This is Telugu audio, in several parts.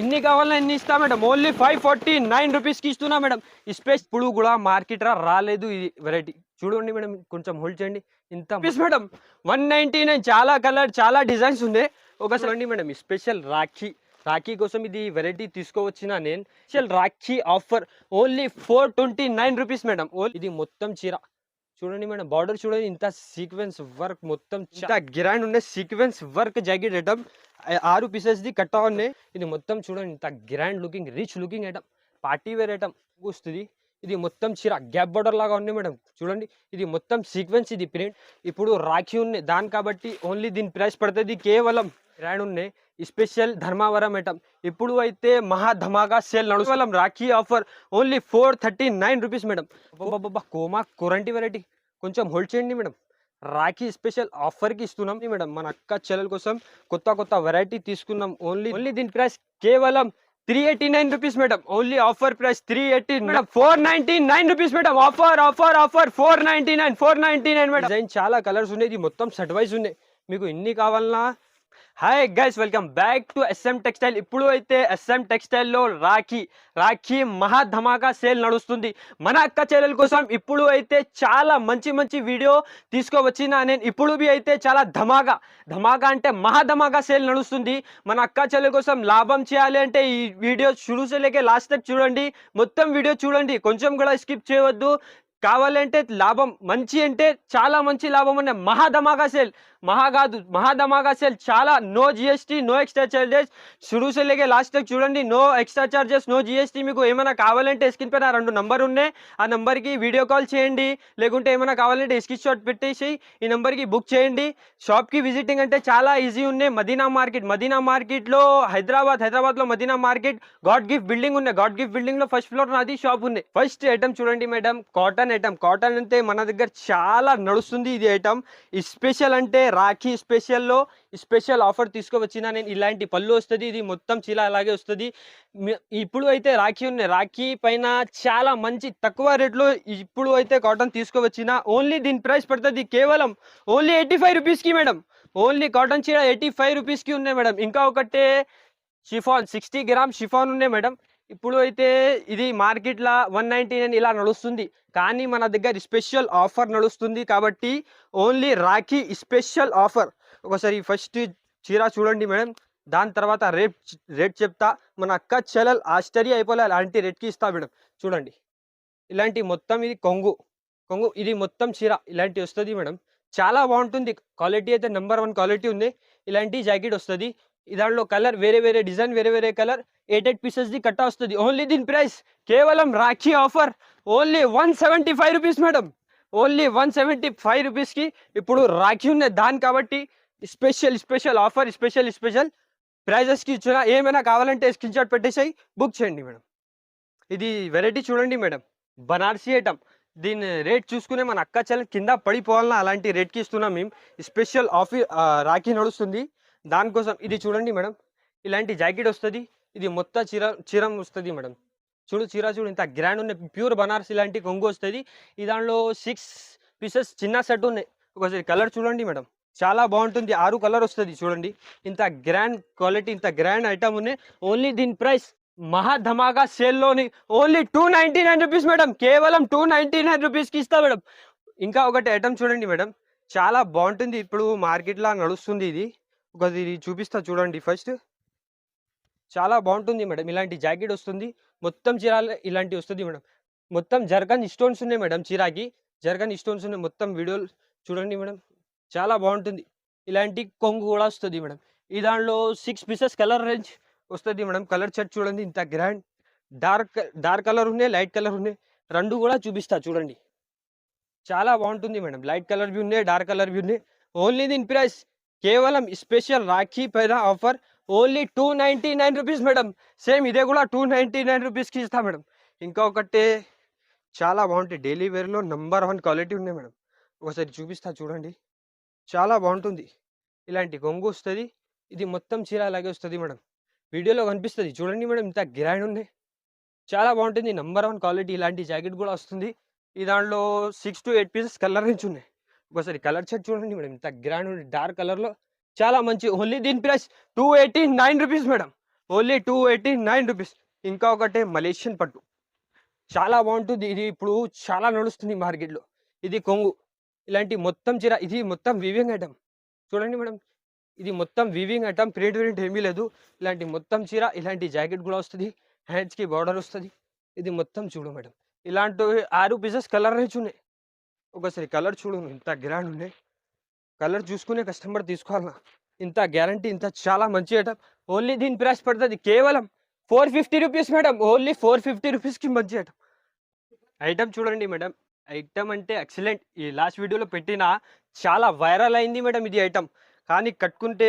ఇన్ని కావాలన్నా ఇన్ని ఇస్తా madam. Only five forty nine రూపీస్కి ఇస్తున్నా మేడం. ఈ స్పేస్ ఇప్పుడు కూడా మార్కెట్ రా రాలేదు ఇది వెరైటీ చూడండి మేడం కొంచెం హోల్డ్ చేయండి. ఇంత piece madam one ninety nine చాలా కలర్ చాలా డిజైన్స్ ఉన్నాయి ఒకసారి రండి మేడం ఈ స్పెషల్ రాఖీ. రాఖీ కోసం ఇది వెరైటీ తీసుకోవచ్చిన నేను. Special Rakhi offer only four twenty nine rupees madam. ఇది మొత్తం చీర. చూడండి మేడం బార్డర్ చూడండి ఇంత సీక్వెన్స్ వర్క్ మొత్తం ఇంత గిరాండ్ ఉండే సీక్వెన్స్ వర్క్ జాకెట్ ఐటమ్ ఆరు పీసెస్ది కట్టా ఉన్నాయి ఇది మొత్తం చూడండి ఇంత grand looking rich looking item party wear item వస్తుంది. ఇది మొత్తం చీర గ్యాప్ బార్డర్ లాగా ఉంది మేడం. చూడండి ఇది మొత్తం సీక్వెన్స్ ఇది ప్రింట్ ఇప్పుడు రాఖీ ఉన్నాయి. దాని కాబట్టి ఓన్లీ దీని ప్రైస్ పడుతుంది. కేవలం గ్రాండ్ ఉన్నాయి. స్పెషల్ ధర్మావరం ఐటమ్ ఇప్పుడు అయితే మహా ధమాగా సేల్ నడుస్తాం Rakhi offer only four thirty nine rupees madam. బాబా కోమా కొరంటి వెరైటీ కొంచెం హోల్డ్ చేయండి మేడం. రాఖీ స్పెషల్ ఆఫర్కి ఇస్తున్నాం. మేడం మన అక్క చెల్లెల కోసం కొత్త కొత్త వెరైటీ తీసుకున్నాం. ఓన్లీ ఓన్లీ దీని ప్రైస్ కేవలం three eighty nine rupees madam. Only offer price three eighty madam four ninety nine rupees madam. Offer offer offer four ninety nine four ninety nine madam. Design చాలా కలర్స్ ఉన్నాయి. ఇది మొత్తం సెట్ వైజ్ ఉన్నాయి. మీకు ఎన్ని కావాలన్నా hi guys welcome back to SM textile ఇప్పుడు అయితే ఎస్ఎం టెక్స్టైల్లో రాఖీ రాఖీ మహా ధమాకా సేల్ నడుస్తుంది. మన అక్క చెల్లెల కోసం ఇప్పుడు అయితే చాలా మంచి మంచి వీడియో తీసుకువచ్చిన నేను. ఇప్పుడు బి అయితే చాలా ధమాకా ధమాకా అంటే మహా ధమాకా సేల్ నడుస్తుంది. మన అక్క చెల్లెల కోసం లాభం చేయాలి అంటే ఈ వీడియో చూసేలేకే లాస్ట్ తక్ చూడండి. మొత్తం వీడియో చూడండి. కొంచెం కూడా స్కిప్ చేయవద్దు. కావాలంటే లాభం మంచి అంటే చాలా మంచి లాభం అనే మహా ధమాకా సేల్. మహా కాదు మహా సేల్ చాలా no GST no extra charges షురూ సేల్ లేకే లాస్ట్ చూడండి no extra charges no GST మీకు ఏమైనా కావాలంటే స్క్రీన్ పైన రెండు నంబర్ ఉన్నాయి. ఆ నెంబర్కి వీడియో కాల్ చేయండి. లేకుంటే ఏమైనా కావాలంటే స్క్రీన్ షాట్ పెట్టేసి ఈ నెంబర్కి బుక్ చేయండి. షాప్కి విజిటింగ్ అంటే చాలా ఈజీ ఉన్నాయి. మదీనా మార్కెట్ మదీనా మార్కెట్లో హైదరాబాద్ హైదరాబాద్లో Madina market god gift building ఉన్నాయి. గాడ్ గిఫ్ట్ బిల్డింగ్లో ఫస్ట్ ఫ్లోర్ నాది షాప్ ఉంది. ఫస్ట్ ఐటమ్ చూడండి మేడం కాటన్ ఐటమ్ కాటన్ అంటే మన దగ్గర చాలా నడుస్తుంది ఇది ఐటమ్ స్పెషల్ అంటే రాఖీ స్పెషల్లో స్పెషల్ ఆఫర్ తీసుకువచ్చిన నేను ఇలాంటి పళ్ళు వస్తుంది ఇది మొత్తం చీల అలాగే వస్తుంది. ఇప్పుడు అయితే రాఖీ ఉన్నాయి. రాఖీ పైన చాలా మంచి తక్కువ రేట్లో ఇప్పుడు అయితే కాటన్ తీసుకువచ్చిన ఓన్లీ దీని ప్రైస్ పడుతుంది కేవలం ఓన్లీ ఎయిటీ ఫైవ్ రూపీస్కి మేడం. ఓన్లీ కాటన్ చీర ఎయిటీ ఫైవ్ రూపీస్కి ఉన్నాయి మేడం. ఇంకా ఒకటే షిఫాన్ సిక్స్టీ గ్రామ్ షిఫాన్ ఉన్నాయి మేడం. ఇప్పుడు అయితే ఇది మార్కెట్లో వన్ నైంటీ నైన్ ఇలా నడుస్తుంది. కానీ మన దగ్గర స్పెషల్ ఆఫర్ నడుస్తుంది కాబట్టి ఓన్లీ రాఖీ స్పెషల్ ఆఫర్. ఒకసారి ఫస్ట్ చీర చూడండి మేడం. దాని తర్వాత రేట్ రేట్ చెప్తా. మన అక్క చెల్లెలు ఆశ్చర్య అయిపోలే. అలాంటి రేట్కి ఇస్తా మేడం. చూడండి. ఇలాంటి మొత్తం ఇది కొంగు. కొంగు ఇది మొత్తం చీర. ఇలాంటి వస్తుంది మేడం. చాలా బాగుంటుంది. క్వాలిటీ అయితే నెంబర్ వన్ క్వాలిటీ ఉంది. ఇలాంటి జాకెట్ వస్తుంది. దాంట్లో కలర్ వేరే వేరే డిజైన్ వేరే వేరే కలర్ ఎయిట్ ఎయిట్ పీసెస్ది కట్ట వస్తుంది. ఓన్లీ దీని ప్రైస్ కేవలం Rakhi offer. Only one seventy five rupees madam only one seventy five రూపీస్కి ఇప్పుడు రాఖీ ఉన్న దాని కాబట్టి special special offer special special ప్రైజెస్కి ఇచ్చిన ఏమైనా కావాలంటే స్క్రీన్ షాట్ పెట్టేసాయి బుక్ చేయండి మేడం ఇది వెరైటీ చూడండి మేడం బనార్సీ ఐటమ్. దీని రేట్ చూసుకునే మన అక్క చెల్లెలు కింద పడిపోవాలన్నా అలాంటి రేట్కి ఇస్తున్నాం మేము. స్పెషల్ ఆఫీ రాఖీ నడుస్తుంది. దానికోసం ఇది చూడండి మేడం. ఇలాంటి జాకెట్ వస్తుంది. ఇది మొత్తం చీర చీరం వస్తుంది మేడం. చూడు చీర చూడు ఇంత గ్రాండ్ ఉన్నాయి. ప్యూర్ బనారస్ ఇలాంటి కొంగు వస్తుంది. ఈ దాంట్లో సిక్స్ పీసెస్ చిన్న సెట్ ఉన్నాయి. ఒకసారి కలర్ చూడండి మేడం. చాలా బాగుంటుంది. ఆరు కలర్ వస్తుంది చూడండి. ఇంత గ్రాండ్ క్వాలిటీ ఇంత గ్రాండ్ ఐటమ్ ఉన్నాయి. ఓన్లీ దీని ప్రైస్ మహా ధమాకా సేల్లోని only two ninety nine rupees madam. కేవలం టూ నైంటీ నైన్ రూపీస్కి ఇస్తా మేడం. ఇంకా ఒకటి ఐటమ్ చూడండి మేడం. చాలా బాగుంటుంది. ఇప్పుడు మార్కెట్లో నడుస్తుంది ఇది. ఒకది చూపిస్తా చూడండి ఫస్ట్. చాలా బాగుంటుంది మేడం ఇలాంటి జాకెట్ వస్తుంది. మొత్తం చీరాలు ఇలాంటి వస్తుంది మేడం. మొత్తం జర్గన్ స్టోన్స్ ఉన్నాయి మేడం చీరాకి. జర్గన్ స్టోన్స్ ఉన్నాయి. మొత్తం వీడియోలు చూడండి మేడం. చాలా బాగుంటుంది. ఇలాంటి కొంగు కూడా వస్తుంది మేడం. ఈ దాంట్లో సిక్స్ పీసెస్ కలర్ రేంజ్ వస్తుంది మేడం. కలర్ షర్ట్ చూడండి ఇంత గ్రాండ్ డార్క్ డార్క్ కలర్ ఉన్నాయి లైట్ కలర్ ఉన్నాయి. రెండు కూడా చూపిస్తా చూడండి. చాలా బాగుంటుంది మేడం. లైట్ కలర్ బి ఉన్నాయి డార్క్ కలర్ బి ఉన్నాయి. ఓన్లీ దీని ప్రైస్ కేవలం స్పెషల్ రాఖీ పైన offer only two ninety nine rupees madam same ఇదే కూడా టూ నైంటీ నైన్ రూపీస్కి ఇస్తా మేడం ఇంకొకటి చాలా బాగుంటాయి. డైలీ వేర్లో నెంబర్ వన్ క్వాలిటీ ఉన్నాయి మేడం ఒకసారి చూపిస్తా చూడండి. చాలా బాగుంటుంది. ఇలాంటి గొంగు వస్తుంది. ఇది మొత్తం చీర అలాగే వస్తుంది మేడం వీడియోలో కనిపిస్తుంది. చూడండి మేడం ఇంత గ్రాండ్ ఉన్నాయి. చాలా బాగుంటుంది. నెంబర్ వన్ క్వాలిటీ ఇలాంటి జాకెట్ కూడా వస్తుంది. ఈ దాంట్లో six to eight pieces colour నుంచి ఉన్నాయి. ఒకసారి కలర్ షర్ట్ చూడండి మేడం. ఇంత గ్రాండ్ ఉంది. డార్క్ కలర్లో చాలా మంచి ఓన్లీ దీని price two eighty nine rupees madam. Only two eighty nine rupees. ఇంకా ఒకటి మలేషియన్ పట్టు. చాలా బాగుంటుంది. ఇది ఇప్పుడు చాలా నడుస్తుంది మార్కెట్లో ఇది కొంగు. ఇలాంటి మొత్తం చీర ఇది మొత్తం వివింగ్ ఐటమ్ చూడండి మేడం. ఇది మొత్తం వివింగ్ ఐటమ్ ప్రింట్ ప్రింట్ ఏమీ లేదు. ఇలాంటి మొత్తం చీర ఇలాంటి జాకెట్ కూడా వస్తుంది. హ్యాండ్స్కి బార్డర్ వస్తుంది. ఇది మొత్తం చూడు మేడం. ఇలాంటి ఆరు పీసెస్ కలర్ రేంజ్ ఉన్నాయి. ఒకసారి కలర్ చూడు ఇంత గ్రాండ్ ఉండే. కలర్ చూసుకునే కస్టమర్ తీసుకోవాలన్నా. ఇంత గ్యారంటీ ఇంత చాలా మంచి ఐటమ్ ఓన్లీ దీని ప్రైస్ పడుతుంది కేవలం four fifty rupees madam. Only four fifty రూపీస్కి మంచి ఐటమ్ ఐటమ్ చూడండి మేడం. ఐటమ్ అంటే ఎక్సలెంట్. ఈ లాస్ట్ వీడియోలో పెట్టిన చాలా వైరల్ అయింది మేడం ఇది ఐటమ్. కానీ కట్టుకుంటే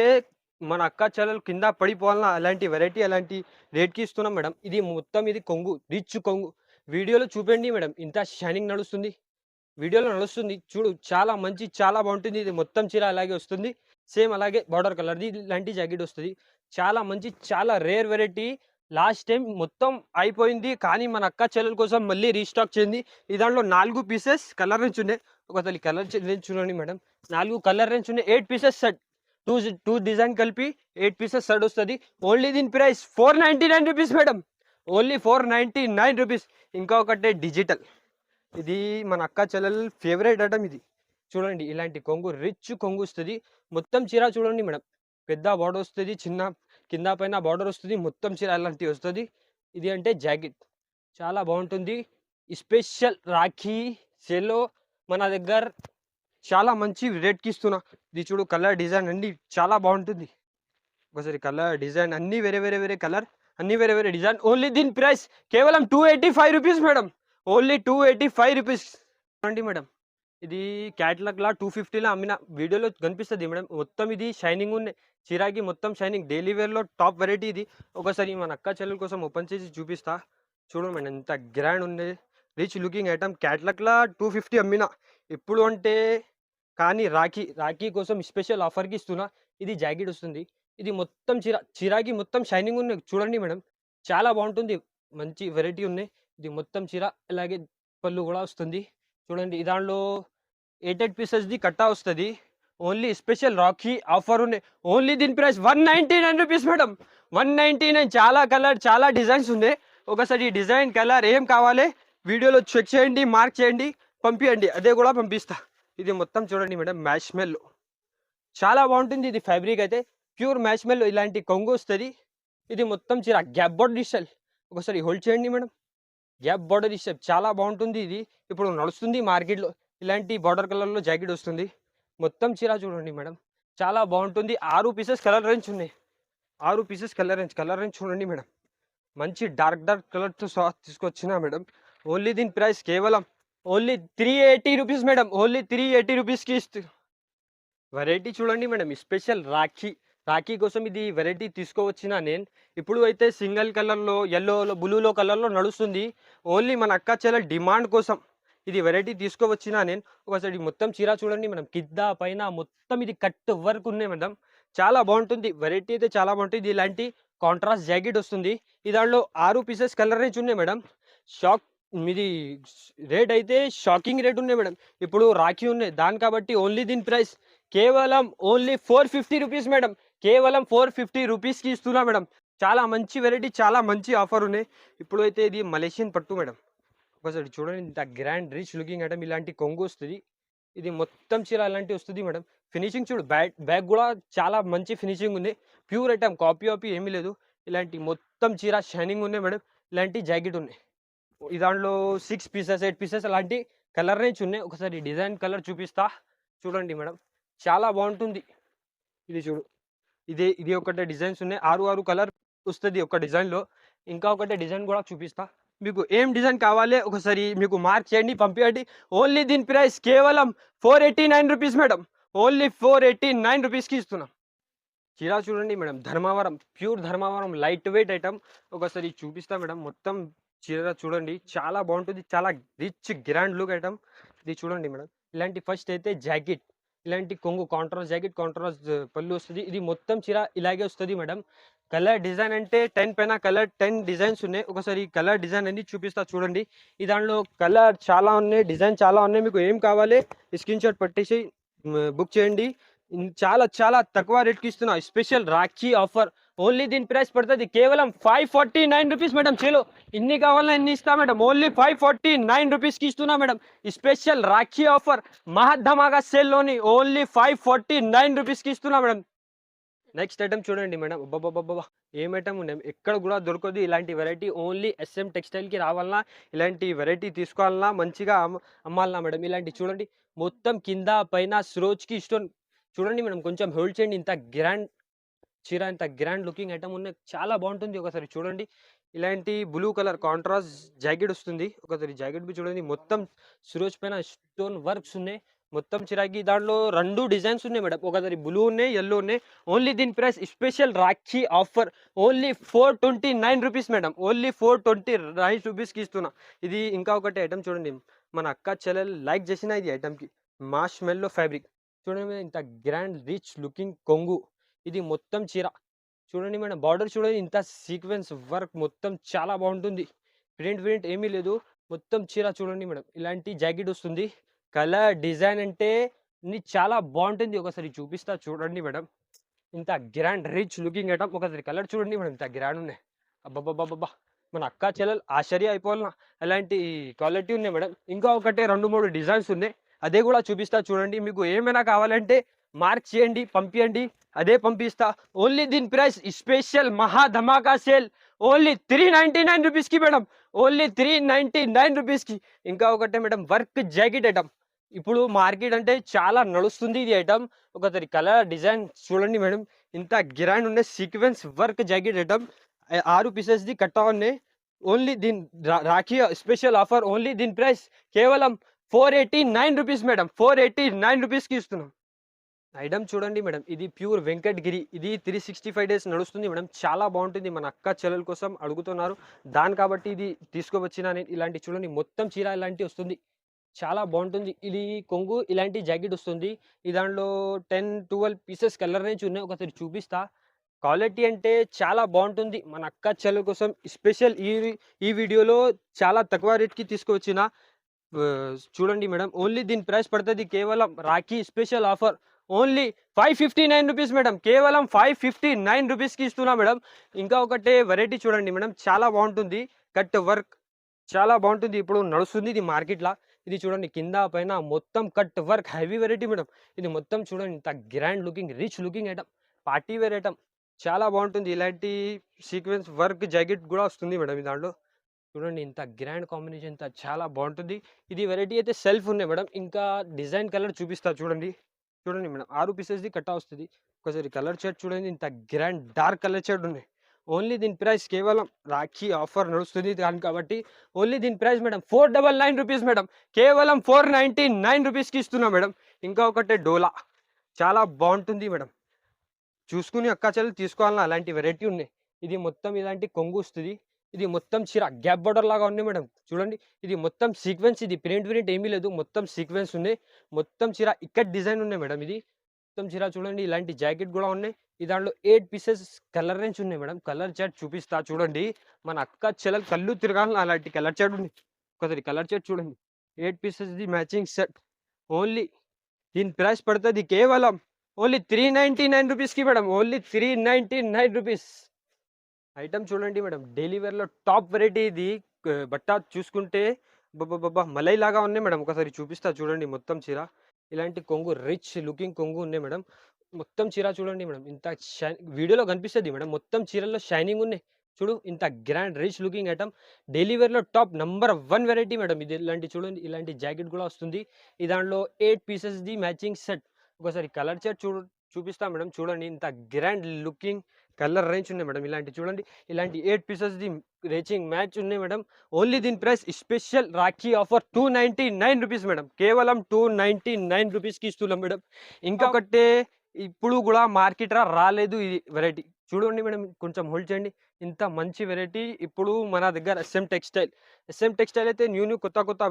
మన అక్క చెల్లెలు కింద పడిపోవాలన్నా అలాంటి వెరైటీ అలాంటి రేట్కి ఇస్తున్నాం మేడం. ఇది మొత్తం ఇది కొంగు రిచ్ కొంగు. వీడియోలో చూపండి మేడం. ఇంత షైనింగ్ నడుస్తుంది. వీడియోలో నడుస్తుంది. చూడు చాలా మంచి చాలా బాగుంటుంది. ఇది మొత్తం చీర అలాగే వస్తుంది. సేమ్ అలాగే బార్డర్ కలర్ది ఇలాంటి జాకెట్ వస్తుంది. చాలా మంచి చాలా రేర్ వెరైటీ. లాస్ట్ టైం మొత్తం అయిపోయింది. కానీ మన అక్క చెల్లెల కోసం మళ్ళీ రీస్టాక్ చేయింది ఈ దాంట్లో నాలుగు పీసెస్ కలర్ రేంజ్ ఉన్నాయి. ఒకసారి కలర్ రేంజ్ చూడండి మేడం. నాలుగు కలర్ రేంజ్ ఉన్నాయి. Eight pieces set. Two two design కలిపి ఎయిట్ పీసెస్ సెట్ వస్తుంది. ఓన్లీ దీని price four ninety nine rupees madam. Only four ninety nine rupees. ఇంకా ఒకటే డిజిటల్. ఇది మన అక్క చెల్లెల ఫేవరెట్ ఐటమ్ ఇది. చూడండి ఇలాంటి కొంగు రిచ్ కొంగు వస్తుంది. మొత్తం చీర చూడండి మేడం. పెద్ద బార్డర్ వస్తుంది చిన్న కింద పైన బార్డర్ వస్తుంది మొత్తం చీర అలాంటివి వస్తుంది. ఇది అంటే జాకెట్ చాలా బాగుంటుంది. స్పెషల్ రాఖీ సెలో మన దగ్గర చాలా మంచి రేట్కి ఇస్తున్నా. ఇది చూడు కలర్ డిజైన్ అన్నీ చాలా బాగుంటుంది. ఒకసారి కలర్ డిజైన్ అన్నీ వేరే వేరే వేరే కలర్ అన్నీ వేరే వేరే డిజైన్ ఓన్లీ దీని ప్రైస్ కేవలం two eighty five rupees madam. Only two eighty five rupees. చూడండి మేడం ఇది క్యాట్లాగ్లా టూ ఫిఫ్టీలో అమ్మిన వీడియోలో కనిపిస్తుంది మేడం. మొత్తం ఇది షైనింగ్ ఉన్నాయి. చిరాకి మొత్తం షైనింగ్. డైలీ వేర్లో టాప్ వెరైటీ ఇది. ఒకసారి మన అక్క చెల్లెల కోసం ఓపెన్ చేసి చూపిస్తా. చూడండి మేడం ఎంత గ్రాండ్ ఉంది. Rich looking item. క్యాట్లాగ్లా two fifty అమ్మిన. ఎప్పుడు అంటే కానీ రాఖీ రాఖీ కోసం స్పెషల్ ఆఫర్కి ఇస్తున్నా. ఇది జాకెట్ వస్తుంది. ఇది మొత్తం చిరా చిరాకి మొత్తం షైనింగ్ ఉన్నాయి. చూడండి మేడం చాలా బాగుంటుంది. మంచి వెరైటీ ఉన్నాయి. ఇది మొత్తం చీర అలాగే పళ్ళు కూడా వస్తుంది. చూడండి దాంట్లో ఎయిట్ ఎయిట్ పీసెస్ది కట్టా వస్తుంది. ఓన్లీ స్పెషల్ రాఖీ ఆఫర్ ఉన్నాయి ఓన్లీ దీని price one ninety nine rupees madam. One ninety nine. చాలా కలర్ చాలా డిజైన్స్ ఉన్నాయి ఒకసారి ఈ డిజైన్ కలర్ ఏం కావాలి వీడియోలో చెక్ చేయండి మార్క్ చేయండి పంపించండి అదే కూడా పంపిస్తా. ఇది మొత్తం చూడండి మేడం మ్యాష్ మెల్ చాలా బాగుంటుంది ఇది ఫ్యాబ్రిక్ అయితే. ప్యూర్ మ్యాష్ మెల్ ఇలాంటి కొంగు వస్తుంది. ఇది మొత్తం చీర గ్యాప్ బోర్డ్ డిస్టల్ ఒకసారి హోల్డ్ చేయండి మేడం. గ్యాప్ బార్డర్ డిస్టల్ చాలా బాగుంటుంది ఇది. ఇప్పుడు నడుస్తుంది మార్కెట్లో ఇలాంటి బార్డర్ కలర్లో జాకెట్ వస్తుంది. మొత్తం చీర చూడండి మేడం. చాలా బాగుంటుంది. ఆరు పీసెస్ కలర్ రేంజ్ ఉన్నాయి. ఆరు pieces colour range colour range చూడండి మేడం. మంచి డార్క్ డార్క్ కలర్తో తీసుకొచ్చిన మేడం. ఓన్లీ దీని ప్రైస్ కేవలం only three eighty rupees madam. Only three eighty రూపీస్కి ఇస్తు వెరైటీ చూడండి మేడం. స్పెషల్ రాఖీ రాఖీ కోసం ఇది వెరైటీ తీసుకోవచ్చిన నేను. ఇప్పుడు అయితే సింగిల్ కలర్లో ఎల్లోలో బ్లూలో కలర్లో నడుస్తుంది. ఓన్లీ మన అక్క చెల్లెల డిమాండ్ కోసం ఇది వెరైటీ తీసుకోవచ్చిన నేను. ఒకసారి మొత్తం చీర చూడండి మనం కింద పైన మొత్తం ఇది కట్ వర్క్ ఉన్నాయి మేడం. చాలా బాగుంటుంది. వెరైటీ అయితే చాలా బాగుంటుంది. ఇలాంటి కాంట్రాస్ట్ జాకెట్ వస్తుంది. దాంట్లో ఆరు పీసెస్ కలర్ రేంజ్ ఉన్నాయి మేడం. షాక్ ఇది రేట్ అయితే షాకింగ్ రేట్ ఉన్నాయి మేడం. ఇప్పుడు రాఖీ ఉన్నాయి. దాని కాబట్టి ఓన్లీ దీని ప్రైస్ కేవలం only four fifty rupees madam. కేవలం ఫోర్ ఫిఫ్టీ రూపీస్కి ఇస్తున్నా మేడం. చాలా మంచి వెరైటీ చాలా మంచి ఆఫర్ ఉన్నాయి. ఇప్పుడు అయితే ఇది మలేషియన్ పట్టు మేడం. ఒకసారి చూడండి ఇంత గ్రాండ్ రిచ్ లుకింగ్ ఐటమ్ ఇలాంటి కొంగు వస్తుంది. ఇది మొత్తం చీర అలాంటి వస్తుంది మేడం. ఫినిషింగ్ చూడు బ్యాగ్ బ్యాగ్ కూడా చాలా మంచి ఫినిషింగ్ ఉంది. ప్యూర్ ఐటమ్ కాపీ ఆపీ ఏమీ లేదు. ఇలాంటి మొత్తం చీర షైనింగ్ ఉన్నాయి మేడం. ఇలాంటి జాకెట్ ఉన్నాయి. దాంట్లో సిక్స్ పీసెస్ ఎయిట్ పీసెస్ అలాంటి కలర్ రేంజ్ ఉన్నాయి. ఒకసారి డిజైన్ కలర్ చూపిస్తా. చూడండి మేడం. చాలా బాగుంటుంది. ఇది చూడు. ఇది ఇది ఒకటే డిజైన్స్ ఉన్నాయి. ఆరు ఆరు కలర్ వస్తుంది ఒక డిజైన్లో. ఇంకా ఒకటే డిజైన్ కూడా చూపిస్తా. మీకు ఏం డిజైన్ కావాలి ఒకసారి మీకు మార్క్ చేయండి పంపించండి ఓన్లీ దీని ప్రైస్ కేవలం four eighty nine rupees madam. Only four eighty nine రూపీస్కి ఇస్తున్నాం. చీర చూడండి madam Dharmavaram pure Dharmavaram light weight item ఒకసారి చూపిస్తా మేడం మొత్తం చీర చూడండి. చాలా బాగుంటుంది. చాలా రిచ్ గ్రాండ్ లుక్ ఐటమ్ ఇది చూడండి మేడం. ఇలాంటి ఫస్ట్ అయితే జాకెట్. ఇలాంటి కొంగు కాంట్రాస్ట్ జాకెట్ కాంట్రాస్ట్ పళ్ళు వస్తుంది. ఇది మొత్తం చీర ఇలాగే వస్తుంది మేడం. కలర్ డిజైన్ అంటే టెన్ పైన కలర్ టెన్ డిజైన్స్ ఉన్నాయి. ఒకసారి కలర్ డిజైన్ అన్ని చూపిస్తా చూడండి. ఈ దాంట్లో కలర్ చాలా ఉన్నాయి డిజైన్ చాలా ఉన్నాయి. మీకు ఏం కావాలి స్క్రీన్ షాట్ పట్టేసి బుక్ చేయండి. చాలా చాలా తక్కువ రేట్కి ఇస్తున్నా. స్పెషల్ రాఖీ ఆఫర్ ఓన్లీ దీని ప్రైస్ పడుతుంది కేవలం five forty nine rupees madam. చలో ఇన్ని కావాలన్నా ఇన్ని ఇస్తా madam. Only five forty nine రూపీస్కి ఇస్తున్నా మేడం. స్పెషల్ రాఖీ ఆఫర్ మహాధమాగా సేల్లోని ఓన్లీ ఫైవ్ ఫార్టీ నైన్ రూపీస్కి ఇస్తున్నా మేడం. నెక్స్ట్ ఐటమ్ చూడండి మేడం. అబ్బాబ్బాబ్బా ఏం ఐటమ్ ఉన్నాయి ఎక్కడ కూడా దొరకదు ఇలాంటి వెరైటీ ఓన్లీ ఎస్ఎం టెక్స్టైల్కి రావాలన్నా ఇలాంటి వెరైటీ తీసుకోవాలన్నా మంచిగా అమ్మాలన్నా మేడం. ఇలాంటి చూడండి. మొత్తం కింద పైన స్రోచ్కి ఇష్టం. చూడండి మేడం కొంచెం హోల్డ్ చేయండి. ఇంత గ్రాండ్ చీర ఇంత గ్రాండ్ లుకింగ్ ఐటమ్ ఉన్నాయి. చాలా బాగుంటుంది ఒకసారి చూడండి. ఇలాంటి బ్లూ కలర్ కాంట్రాస్ట్ జాకెట్ వస్తుంది. ఒకసారి జాకెట్ బి చూడండి. మొత్తం సురోజ్ పైన స్టోన్ వర్క్స్ ఉన్నాయి. మొత్తం చిరాకి దాంట్లో రెండు డిజైన్స్ ఉన్నాయి మేడం. ఒకసారి బ్లూ ఉన్నాయి ఎల్లో ఉన్నాయి. ఓన్లీ దీని price special Rakhi offer. Only four twenty nine rupees madam. Only four twenty nine రూపీస్కి ఇస్తున్నా. ఇది ఇంకా ఒకటి ఐటమ్ చూడండి. మన అక్క చెల్లెలు లైక్ చేసిన ఇది ఐటమ్కి మాష్ మెల్లో ఫ్యాబ్రిక్ చూడండి ఇంత గ్రాండ్ రిచ్ లుకింగ్ కొంగు. ఇది మొత్తం చీర. చూడండి మేడం బార్డర్ చూడండి ఇంత సీక్వెన్స్ వర్క్ మొత్తం చాలా బాగుంటుంది. ప్రింట్ ప్రింట్ ఏమీ లేదు. మొత్తం చీర చూడండి మేడం ఇలాంటి జాకెట్ వస్తుంది. కలర్ డిజైన్ అంటే చాలా బాగుంటుంది. ఒకసారి చూపిస్తా చూడండి మేడం. ఇంత గ్రాండ్ రిచ్ లుకింగ్ ఐటమ్. ఒకసారి కలర్ చూడండి మేడం ఇంత గ్రాండ్ ఉన్నాయి. అబ్బాబ్బాబ్బా మన అక్క చెల్లెలు ఆశ్చర్య అయిపోవాలన్నా. అలాంటి క్వాలిటీ ఉన్నాయి మేడం. ఇంకా ఒకటే రెండు మూడు డిజైన్స్ ఉన్నాయి. అదే కూడా చూపిస్తా చూడండి. మీకు ఏమైనా కావాలంటే మార్క్ చేయండి పంపించండి అదే పంపిస్తా. ఓన్లీ దీని ప్రైస్ స్పెషల్ మహా ధమాకా sale only three ninety nine రూపీస్కి madam only three ninety nine రూపీస్కి ఇంకా ఒకటే మేడం వర్క్ జాకెట్ ఐటమ్ ఇప్పుడు మార్కెట్ అంటే చాలా నడుస్తుంది ఇది ఐటమ్ ఒకసారి కలర్ డిజైన్ చూడండి మేడం ఇంత గిరాండ్ ఉండే సీక్వెన్స్ వర్క్ జాకెట్ ఐటమ్ ఆరు పీసెస్ది కట్టా ఉన్నాయి. ఓన్లీ దీని రా- రాఖీ స్పెషల్ ఆఫర్ ఓన్లీ దీని ప్రైస్ కేవలం four eighty nine rupees madam four eighty nine రూపీస్కి ఇస్తున్నాం. ఐటమ్ చూడండి మేడం. ఇది ప్యూర్ వెంకటగిరి. ఇది త్రీ సిక్స్టీ ఫైవ్ డేస్ నడుస్తుంది మేడం. చాలా బాగుంటుంది. మన అక్క చెల్లెల కోసం అడుగుతున్నారు. దాని కాబట్టి ఇది తీసుకువచ్చినా నేను ఇలాంటి చూడండి మొత్తం చీర ఇలాంటి వస్తుంది. చాలా బాగుంటుంది. ఇది కొంగు ఇలాంటి జాకెట్ వస్తుంది. ఈ దాంట్లో టెన్ ట్వెల్వ్ పీసెస్ కలర్ నుంచి ఉన్నాయి. ఒకసారి చూపిస్తా. క్వాలిటీ అంటే చాలా బాగుంటుంది. మన అక్క చెల్లెల కోసం స్పెషల్ ఈ ఈ వీడియోలో చాలా తక్కువ రేట్కి తీసుకువచ్చిన చూడండి మేడం. ఓన్లీ దీని ప్రైస్ పడుతుంది కేవలం Rakhi special offer only five fifty nine rupees madam. కేవలం ఫైవ్ ఫిఫ్టీ నైన్ రూపీస్కి ఇస్తున్నా మేడం. ఇంకా ఒకటే వెరైటీ చూడండి మేడం. చాలా బాగుంటుంది. కట్ వర్క్ చాలా బాగుంటుంది. ఇప్పుడు నడుస్తుంది ఇది మార్కెట్లో. ఇది చూడండి కింద పైన మొత్తం cut work heavy variety madam. ఇది మొత్తం చూడండి ఇంత grand looking rich looking item. Party wear item. చాలా బాగుంటుంది. ఇలాంటి సీక్వెన్స్ వర్క్ జాకెట్ కూడా వస్తుంది మేడం ఈ దాంట్లో. చూడండి ఇంత గ్రాండ్ కాంబినేషన్ ఇంత చాలా బాగుంటుంది. ఇది వెరైటీ అయితే సెల్ఫ్ ఉన్నాయి మేడం. ఇంకా డిజైన్ కలర్ చూపిస్తా చూడండి. చూడండి మేడం. ఆరు పీసెస్ది కట్టా వస్తుంది. ఒకసారి కలర్ షర్ట్ చూడండి. ఇంత గ్రాండ్ డార్క్ కలర్ షర్ట్ ఉన్నాయి. ఓన్లీ దీని ప్రైస్ కేవలం రాఖీ ఆఫర్ నడుస్తుంది దాని కాబట్టి ఓన్లీ దీని price madam. Four double nine rupees madam. కేవలం ఫోర్ నైంటీ నైన్ రూపీస్కి ఇస్తున్నా మేడం. ఇంకా ఒకటే డోలా. చాలా బాగుంటుంది మేడం. చూసుకుని అక్క చెల్లెలు తీసుకోవాలన్నా అలాంటి వెరైటీ ఉన్నాయి. ఇది మొత్తం ఇలాంటి కొంగు వస్తుంది. ఇది మొత్తం చీర గ్యాప్ బార్డర్ లాగా ఉంది మేడం. చూడండి ఇది మొత్తం సీక్వెన్స్ ఇది. ప్రింట్ ప్రింట్ ఏమీ లేదు. మొత్తం సీక్వెన్స్ ఉన్నాయి మొత్తం చీర ఇక్కడ డిజైన్ ఉన్నాయి మేడం ఇది. మొత్తం చీర చూడండి ఇలాంటి జాకెట్ కూడా ఉన్నాయి. ఈ దాంట్లో ఎయిట్ పీసెస్ కలర్ రేంజ్ ఉన్నాయి మేడం. కలర్ చార్ట్ చూపిస్తా చూడండి. మన అక్క చెల్లెలు కళ్ళు తిరగాలి అలాంటి కలర్ చార్ట్ ఉంది. ఒకసారి కలర్ చార్ట్ చూడండి. ఎయిట్ పీసెస్ ది మ్యాచింగ్ సెట్. ఓన్లీ దీని ప్రైస్ పడుతుంది కేవలం ఓన్లీ త్రీ నైంటీ నైన్ రూపీస్కి madam. Only three ninety nine rupees. Item చూడండి మేడం. డెలివరీలో టాప్ వెరైటీ ఇది. బట్ట చూసుకుంటే బాబా మలై లాగా ఉన్నాయి మేడం. ఒకసారి చూపిస్తా చూడండి మొత్తం చీర. ఇలాంటి కొంగు రిచ్ లుకింగ్ కొంగు ఉన్నాయి మేడం. మొత్తం చీర చూడండి మేడం. ఇంత షై వీడియోలో కనిపిస్తుంది మేడం. మొత్తం చీరల్లో షైనింగ్ ఉన్నాయి. చూడు ఇంత grand rich looking item డెలివరీలో top number one variety madam. ఇది ఇలాంటి చూడండి ఇలాంటి జాకెట్ కూడా వస్తుంది. ఈ దాంట్లో ఎయిట్ పీసెస్ది మ్యాచింగ్ సెట్ ఒకసారి కలర్ చార్ట్ చూ చూపిస్తా మేడం. చూడండి ఇంత గ్రాండ్ లుకింగ్ కలర్ రేంజ్ ఉన్నాయి మేడం. ఇలాంటి చూడండి ఇలాంటి ఎయిట్ పీసెస్ ది రేచింగ్ మ్యాచ్ ఉన్నాయి మేడం. ఓన్లీ దీని price special Rakhi offer two ninety nine rupees madam. కేవలం టూ నైంటీ నైన్ రూపీస్కి ఇస్తున్నాం మేడం. ఇంకొకటే ఇప్పుడు కూడా మార్కెట్ రాలేదు ఇది వెరైటీ చూడండి మేడం కొంచెం హోల్డ్ చేయండి. ఇంత మంచి వెరైటీ ఇప్పుడు మన దగ్గర ఎస్ఎం టెక్స్టైల్ ఎస్ఎం టెక్స్టైల్ అయితే న్యూ న్యూ కొత్త కొత్త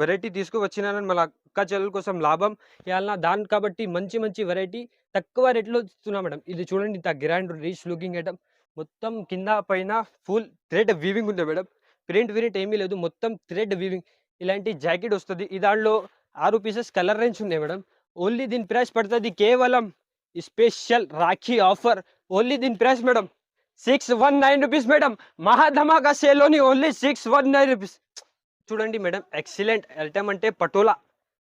వెరైటీ తీసుకువచ్చినానని మన అక్క చెల్లెల కోసం లాభం ఇవాళ దాని కాబట్టి మంచి మంచి వెరైటీ తక్కువ రేట్లో ఇస్తున్నా మేడం. ఇది చూడండి ఇంత గ్రాండ్ రీచ్ లుకింగ్ ఐటమ్ మొత్తం కింద పైన ఫుల్ థ్రెడ్ వీవింగ్ ఉంది మేడం. ప్రింట్ విరింట్ ఏమీ లేదు. మొత్తం థ్రెడ్ వీవింగ్ ఇలాంటి జాకెట్ వస్తుంది. ఈ దాంట్లో ఆరు పీసెస్ కలర్ రేంజ్ ఉన్నాయి మేడం. ఓన్లీ దీని ప్రైస్ పడుతుంది కేవలం స్పెషల్ రాఖీ ఆఫర్ ఓన్లీ దీని price madam. Six one nine rupees madam. మహాధమాకా సేల్లోని only six one nine rupees చూడండి మేడం ఎక్సలెంట్. ఐటమ్ అంటే పటోలా.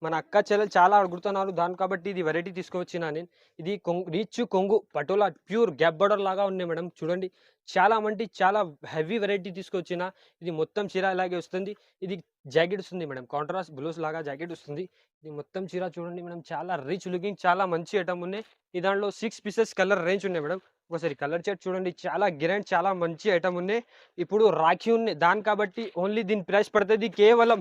మన అక్క చెల్లెలు చాలా అడుగుతున్నారు దాని కాబట్టి ఇది వెరైటీ తీసుకువచ్చిన నేను. ఇది కొంగు రీచ్ కొంగు పటోలా ప్యూర్ గ్యాప్ బర్డర్ లాగా ఉన్నాయి మేడం చూడండి. చాలా అంటే చాలా హెవీ వెరైటీ తీసుకొచ్చిన. ఇది మొత్తం చీర ఇలాగే వస్తుంది. ఇది జాకెట్ వస్తుంది మేడం కాంట్రాస్ట్ బ్లౌజ్ లాగా జాకెట్ వస్తుంది. ఇది మొత్తం చీర చూడండి మేడం చాలా రిచ్ లుకింగ్ చాలా మంచి ఐటమ్ ఉన్నాయి. ఈ దాంట్లో సిక్స్ పీసెస్ కలర్ రేంజ్ ఉన్నాయి మేడం. ఒకసారి కలర్ చార్ట్ చూడండి చాలా గ్రాండ్ చాలా మంచి ఐటమ్ ఉన్నాయి ఇప్పుడు రాఖీ ఉన్నాయి దాని కాబట్టి ఓన్లీ దీని ప్రైస్ పడుతుంది కేవలం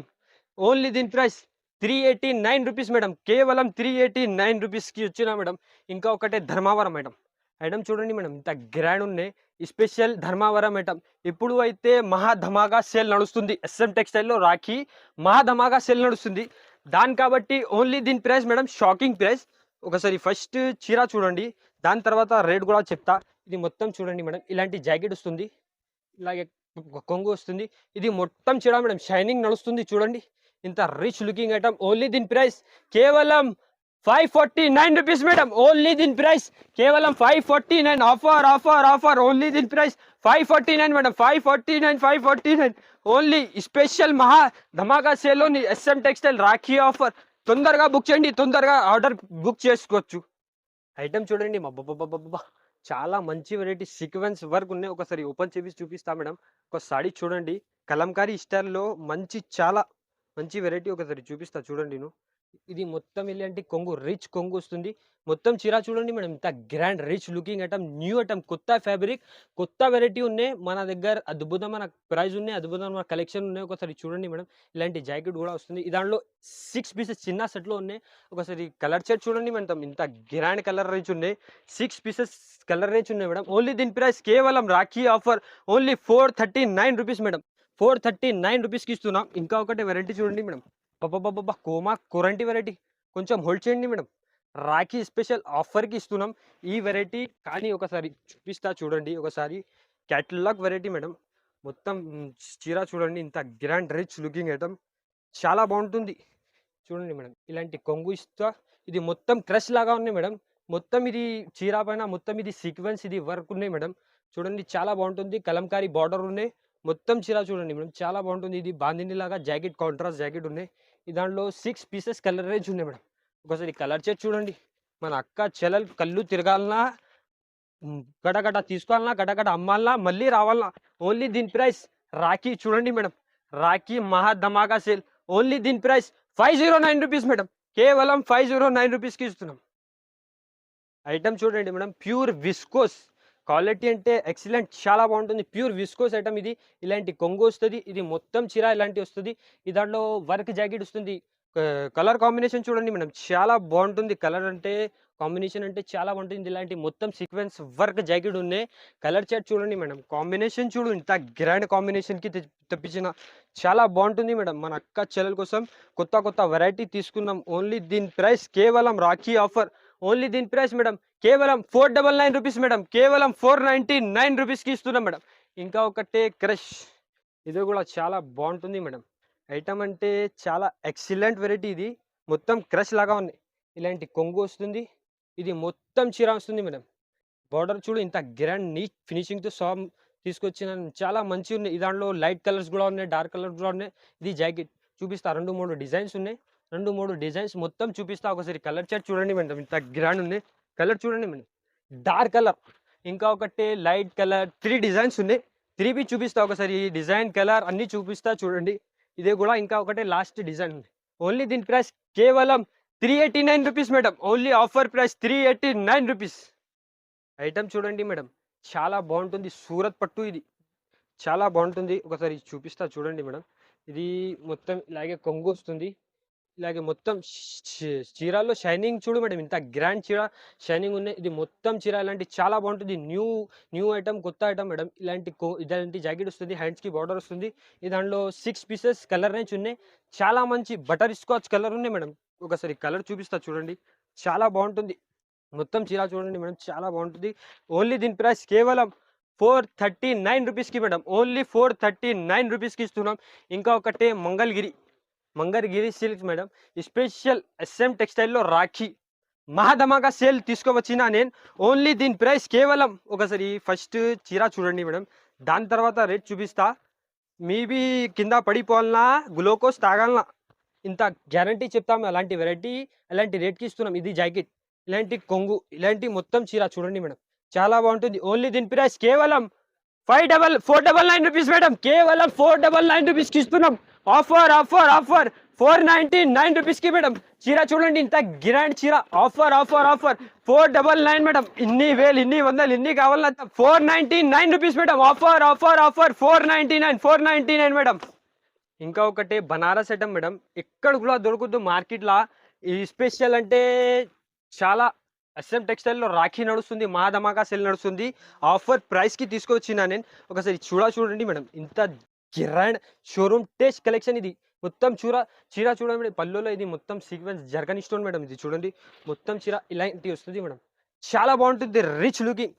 ఓన్లీ దీని price three eighty nine rupees madam. కేవలం త్రీ ఎయిటీ నైన్ రూపీస్కి వచ్చిన మేడం ఇంకా ఒకటే ధర్మావరం మేడం ఐటమ్ చూడండి మేడం ఇంత గ్రాండ్ ఉన్నాయి స్పెషల్ ధర్మావరం ఐటమ్. ఇప్పుడు అయితే మహా ధమాగా సేల్ నడుస్తుంది ఎస్ఎం టెక్స్టైల్లో రాఖీ మహా ధమాగా సేల్ నడుస్తుంది. దాని కాబట్టి ఓన్లీ దీని ప్రైస్ మేడం షాకింగ్ ప్రైస్. ఒకసారి ఫస్ట్ చీర చూడండి దాని తర్వాత రేట్ కూడా చెప్తా. ఇది మొత్తం చూడండి మేడం ఇలాంటి జాకెట్ వస్తుంది ఇలాగే కొంగు వస్తుంది. ఇది మొత్తం చీర మేడం షైనింగ్ నడుస్తుంది చూడండి. ఇంత రిచ్ లుకింగ్ ఐటమ్ ఓన్లీ దీని ప్రైస్ కేవలం five forty nine rupees madam only దీని ప్రైస్ కేవలం five forty nine offer offer offer only దీని price five forty nine madam five forty nine five forty nine only special మహా ధమాకా సేల్లోని ఎస్ఎం టెక్స్టైల్ రాఖీ ఆఫర్. తొందరగా బుక్ చేయండి తొందరగా ఆర్డర్ బుక్ చేసుకోవచ్చు. ఐటమ్ చూడండి. అబ్బబ్బబ్బబ్బబ్బా. చాలా మంచి వెరైటీ సీక్వెన్స్ వర్క్ ఉన్నాయి. ఒకసారి ఓపెన్ చేసి చూపిస్తా మేడం. ఒక సాడీ చూడండి. కలంకారీ స్టైల్లో మంచి చాలా మంచి వెరైటీ ఒకసారి చూపిస్తా చూడండి నేను. ఇది మొత్తం ఇలాంటి కొంగు రిచ్ కొంగు వస్తుంది. మొత్తం చీర చూడండి మేడం ఇంత grand rich looking item new item కొత్త ఫ్యాబ్రిక్ కొత్త వెరైటీ ఉన్నాయి. మన దగ్గర అద్భుతమైన ప్రైస్ ఉన్నాయి అద్భుతమైన కలెక్షన్ ఉన్నాయి. ఒకసారి చూడండి మేడం ఇలాంటి జాకెట్ కూడా వస్తుంది. దాంట్లో సిక్స్ పీసెస్ చిన్న సెట్లో ఉన్నాయి. ఒకసారి కలర్ షర్ట్ చూడండి మేడం ఇంత గ్రాండ్ కలర్ రేంజ్ ఉన్నాయి. సిక్స్ పీసెస్ కలర్ రేంజ్ ఉన్నాయి మేడం. ఓన్లీ దీని ప్రైస్ కేవలం Rakhi offer only four thirty nine rupees madam. Four thirty nine రూపీస్కి ఇస్తున్నాం. ఇంకా ఒకటి వెరైటీ చూడండి మేడం. బాబా కోమా కొరంటి వెరైటీ. కొంచెం హోల్డ్ చేయండి మేడం. రాఖీ స్పెషల్ ఆఫర్కి ఇస్తున్నాం. ఈ వెరైటీ కానీ ఒకసారి చూపిస్తా చూడండి. ఒకసారి క్యాటలాగ్ వెరైటీ మేడం. మొత్తం చీర చూడండి. ఇంత గ్రాండ్ రిచ్ లుకింగ్ ఐటమ్ చాలా బాగుంటుంది. చూడండి మేడం. ఇలాంటి కొంగు ఇస్తా. ఇది మొత్తం క్రష్ లాగా ఉన్నాయి మేడం. మొత్తం ఇది చీర పైన మొత్తం ఇది సీక్వెన్స్ ఇది వర్క్ ఉన్నాయి మేడం. చూడండి. చాలా బాగుంటుంది. కలంకారీ బార్డర్ ఉన్నాయి. మొత్తం చీర చూడండి మేడం. చాలా బాగుంటుంది. ఇది బాందిని లాగా జాకెట్ కాంట్రాస్ట్ జాకెట్ ఉన్నాయి. దాంట్లో సిక్స్ పీసెస్ కలర్ రేజ్ ఉన్నాయి మేడం. ఒకసారి కలర్ చేసి చూడండి. మన అక్క చెల్లెలు కళ్ళు తిరగాలన్నా గడగడ తీసుకోవాలన్నా గడగడ అమ్మాలన్నా మళ్ళీ రావాలన్నా ఓన్లీ దీని ప్రైస్ రాఖీ చూడండి మేడం. రాఖీ మహా ధమాకా సేల్ ఓన్లీ దీని price five zero nine rupees madam. కేవలం ఫైవ్ జీరో నైన్ రూపీస్కి ఇస్తున్నాం. ఐటమ్ చూడండి మేడం ప్యూర్ విస్కోస్ క్వాలిటీ అంటే ఎక్సలెంట్ చాలా బాగుంటుంది. ప్యూర్ విస్కోస్ ఐటమ్ ఇది. ఇలాంటి కొంగు వస్తుంది ఇది మొత్తం చీర ఇలాంటి వస్తుంది. ఈ దాంట్లో వర్క్ జాకెట్ వస్తుంది. కలర్ కాంబినేషన్ చూడండి మేడం. చాలా బాగుంటుంది. కలర్ అంటే కాంబినేషన్ అంటే చాలా బాగుంటుంది. ఇలాంటి మొత్తం సీక్వెన్స్ వర్క్ జాకెట్ ఉన్నాయి కలర్ చాట్ చూడండి మేడం. కాంబినేషన్ చూడు ఇంత గ్రాండ్ కాంబినేషన్కి తెప్పించిన చాలా బాగుంటుంది మేడం. మన అక్క చెల్లెల కోసం కొత్త కొత్త వెరైటీ తీసుకున్నాం. ఓన్లీ దీని ప్రైస్ కేవలం రాఖీ ఆఫర్. ఓన్లీ దీని ప్రైస్ మేడం కేవలం four double nine rupees madam. కేవలం ఫోర్ నైంటీ నైన్ రూపీస్కి ఇస్తున్నాం మేడం. ఇంకా ఒకటే క్రష్. ఇది కూడా చాలా బాగుంటుంది మేడం. ఐటమ్ అంటే చాలా ఎక్సలెంట్ వెరైటీ ఇది. మొత్తం క్రష్ లాగా ఉంది. ఇలాంటి కొంగు వస్తుంది. ఇది మొత్తం చీర వస్తుంది మేడం. బార్డర్ చూడు ఇంత గ్రాండ్ నీట్ ఫినిషింగ్తో సామ్ తీసుకొచ్చిన చాలా మంచి ఉన్నాయి. దాంట్లో లైట్ కలర్స్ కూడా ఉన్నాయి డార్క్ కలర్స్ కూడా ఉన్నాయి. ఇది జాకెట్ చూపిస్తా. రెండు మూడు డిజైన్స్ ఉన్నాయి. రెండు మూడు డిజైన్స్ మొత్తం చూపిస్తా. ఒకసారి కలర్ చార్ట్ చూడండి మేడం. ఇంత గ్రాండ్ ఉంది. కలర్ చూడండి మేడం డార్క్ కలర్. ఇంకా ఒకటి లైట్ కలర్. త్రీ డిజైన్స్ ఉన్నాయి. త్రీ బి చూపిస్తా ఒకసారి. ఈ డిజైన్ కలర్ అన్నీ చూపిస్తా చూడండి. ఇదే కూడా ఇంకా ఒకటే లాస్ట్ డిజైన్ ఉంది. ఓన్లీ దీని ప్రైస్ కేవలం three eighty nine rupees madam. Only offer price three eighty nine rupees. Item చూడండి మేడం. చాలా బాగుంటుంది. సూరత్ పట్టు ఇది. చాలా బాగుంటుంది. ఒకసారి చూపిస్తా చూడండి మేడం. ఇది మొత్తం ఇలాగే కొంగు వస్తుంది. ఇలాగే మొత్తం చీరాల్లో షైనింగ్ చూడు మేడం ఇంత గ్రాండ్ చీర షైనింగ్ ఉన్నాయి. ఇది మొత్తం చీర ఇలాంటి చాలా బాగుంటుంది. న్యూ న్యూ ఐటమ్ కొత్త ఐటమ్ మేడం. ఇలాంటి కో ఇలాంటి జాకెట్ వస్తుంది హ్యాండ్స్కి బార్డర్ వస్తుంది. ఈ దాంట్లో సిక్స్ పీసెస్ కలర్ రేంజ్ ఉన్నాయి. చాలా మంచి బటర్ స్కాచ్ కలర్ ఉన్నాయి మేడం. ఒకసారి కలర్ చూపిస్తా చూడండి. చాలా బాగుంటుంది. మొత్తం చీర చూడండి మేడం. చాలా బాగుంటుంది. ఓన్లీ దీని ప్రైస్ కేవలం ఫోర్ థర్టీ నైన్ రూపీస్కి madam. Only four thirty nine రూపీస్కి ఇస్తున్నాం. ఇంకా ఒకటే Mangalagiri. Mangarigiri silks madam. Special SM టెక్స్టైల్లో Rakhi. మహాధమాగా సేల్ తీసుకువచ్చిన నేను ఓన్లీ దీని ప్రైస్ కేవలం ఒకసారి ఫస్ట్ చీర చూడండి మేడం. దాని తర్వాత రేట్ చూపిస్తా. మీవి కింద పడిపోవాలన్నా గ్లూకోజ్ తాగాలనా ఇంత గ్యారంటీ చెప్తాము అలాంటి వెరైటీ అలాంటి రేట్కి ఇస్తున్నాం. ఇది జాకెట్ ఇలాంటి కొంగు ఇలాంటి మొత్తం చీర చూడండి మేడం. చాలా బాగుంటుంది. ఓన్లీ దీని ప్రైస్ కేవలం five double four double nine rupees madam. కేవలం ఫోర్ డబల్ నైన్ రూపీస్కి ఇస్తున్నాం. Offer offer offer. Four ninety nine రూపీస్కి మేడం. చీర చూడండి ఇంత గ్రాండ్ చీర. Offer offer offer. Four double nine madam. ఇన్ని వేలు ఇన్ని వందలు ఇన్ని కావాలన్నా four ninety nine rupees madam. Offer offer offer. Four ninety nine four ninety nine madam. ఇంకా ఒకటి బనారస్ ఐటమ్ మేడం. ఎక్కడ కూడా దొరుకుద్దు మార్కెట్లో. ఈ స్పెషల్ అంటే చాలా ఎస్ఎం టెక్స్టైల్లో రాఖీ నడుస్తుంది మా ధమాకా సెల్ నడుస్తుంది. ఆఫర్ ప్రైస్కి తీసుకొచ్చిన నేను. ఒకసారి చూడ చూడండి మేడం. ఇంత గ్రాండ్ షోరూమ్ టేస్ట్ కలెక్షన్ ఇది. మొత్తం చూర చీర చూడండి మేడం. పల్లెలో ఇది మొత్తం సీక్వెన్స్ జరగని స్టోన్ మేడం. ఇది చూడండి. మొత్తం చీర ఇలాంటి వస్తుంది మేడం. చాలా బాగుంటుంది. Rich looking.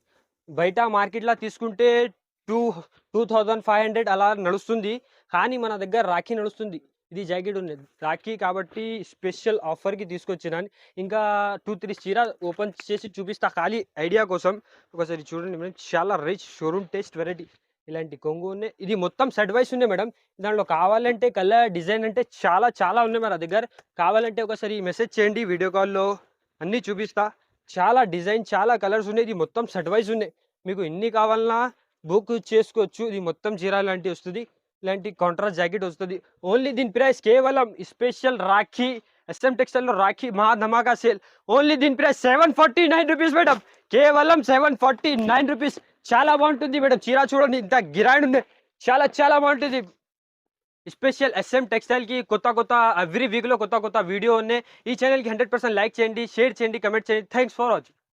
బయట మార్కెట్లో తీసుకుంటే two two thousand five hundred అలా నడుస్తుంది. కానీ మన దగ్గర రాఖీ నడుస్తుంది. ఇది జాకెట్ ఉంది. రాఖీ కాబట్టి స్పెషల్ ఆఫర్కి తీసుకొచ్చినాను. ఇంకా టూ త్రీ చీర ఓపెన్ చేసి చూపిస్తా. ఖాళీ ఐడియా కోసం. ఒకసారి చూడండి మేడం. చాలా రిచ్ షోరూమ్ టేస్ట్ వెరైటీ. ఇలాంటి కొంగు ఉన్నాయి. ఇది మొత్తం సెట్ వైస్ ఉన్నాయి మేడం. దాంట్లో కావాలంటే కలర్ డిజైన్ అంటే చాలా చాలా ఉన్నాయి మన దగ్గర. కావాలంటే ఒకసారి మెసేజ్ చేయండి వీడియో కాల్లో. అన్నీ చూపిస్తా. చాలా డిజైన్ చాలా కలర్స్ ఉన్నాయి. ఇది మొత్తం సెట్ వైస్ ఉన్నాయి. మీకు ఎన్ని కావాలన్నా బుక్ చేసుకోవచ్చు. ఇది మొత్తం చీర లాంటి వస్తుంది. ఇలాంటి కాంట్రాస్ట్ జాకెట్ వస్తుంది. ఓన్లీ దీని ప్రైస్ కేవలం స్పెషల్ రాఖీ ఎస్ఎం టెక్స్టైల్లో రాఖీ మహా ధమాకా సేల్. ఓన్లీ దీని price seven forty nine rupees madam. కేవలం సెవెన్ ఫార్టీ నైన్ రూపీస్. చాలా బాగుంటుంది మేడం. చీర చూడండి ఇంత గిరాండ్ ఉంది. చాలా చాలా బాగుంటుంది. స్పెషల్ ఎస్ఎం టెక్స్టైల్కి కొత్త కొత్త ఎవ్రీ వీక్లో కొత్త కొత్త వీడియో ఉన్నాయి. ఈ ఛానల్కి హండ్రెడ్ పర్సెంట్ లైక్ చేయండి షేర్ చేయండి కమెంట్ చేయండి. Thanks for watching